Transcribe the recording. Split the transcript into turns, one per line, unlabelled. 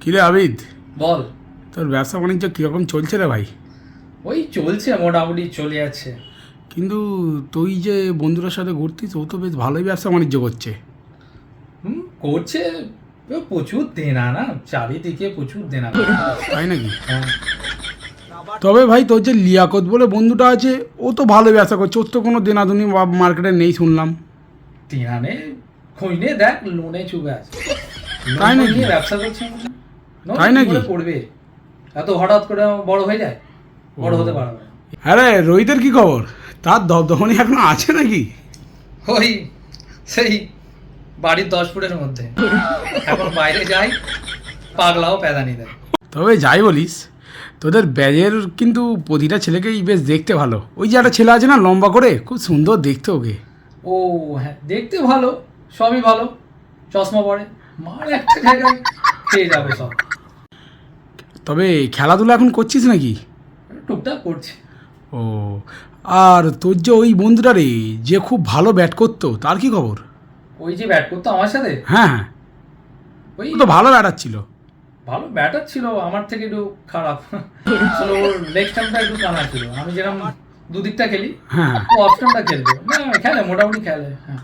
কিরে আবিদ?
বল।
তোর ব্যবসা বাণিজ্য কীরকম চলছে রে ভাই?
ওই চলছে মোটামুটি চলে যাচ্ছে
কিন্তু তুই যে বন্ধুদের সাথে ঘুরতিস ও তো বেশ ভালোই ব্যবসা বাণিজ্য করছে।
হুম করছে প্রচুর দেনা না? চারিদিকে প্রচুর দেনা।
তাই নাকি?
হ্যাঁ।
তবে ভাই তোর যে লিয়াকত বলে বন্ধুটা আছে ও তো ভালো ব্যবসা করছে। ওর তো কোনো দেনাদুনি মার্কেটে নেই শুনলাম।
তিনানে খইনে দেখ লোনে চুবে আছে।
তাই নাকি?
ব্যবসা করছে।
তাই
কি
নাকি?
পড়বে। এত হঠাৎ করে বড় হয়ে যায়? বড় হতে পারবে
আরে রোহিতের কি খবর? তার দবদমনি এখন আছে নাকি?
ওই সেই বাড়ির দশ ফুটের মধ্যে। এখন বাইরে যাই পাগলাও প্যাদানি দেয়।
তবে যাই বলিস তোদের ব্যাজের কিন্তু প্রতিটা ছেলেকেই বেশ দেখতে ভালো। ওই যে একটা ছেলে আছে না লম্বা করে খুব সুন্দর দেখতে ওকে।
ও হ্যাঁ দেখতে ভালো সবই ভালো চশমা পরে মার একটা জায়গায় খেয়ে যাবে সব।
তবে খেলাধুলা এখন করছিস নাকি?
টুকটাক করছি।
ও আর তোর যে ওই বন্ধুটা রে যে খুব ভালো ব্যাট করতো তার কি খবর?
ওই যে ব্যাট করতো আমার সাথে?
হ্যাঁ হ্যাঁ।
ওই
ও তো ভালো ব্যাটার ছিল
ভালো ব্যাটার ছিল আমার থেকে একটু খারাপ। আসলে ওর লেগ স্টাম্পটা একটু টানা ছিল। আমি যেরকম দুদিকটা খেলি
হ্যাঁ।
ও অফ স্টাম্পটা খেলতো না খেলে মোটামুটি খেলে হ্যাঁ।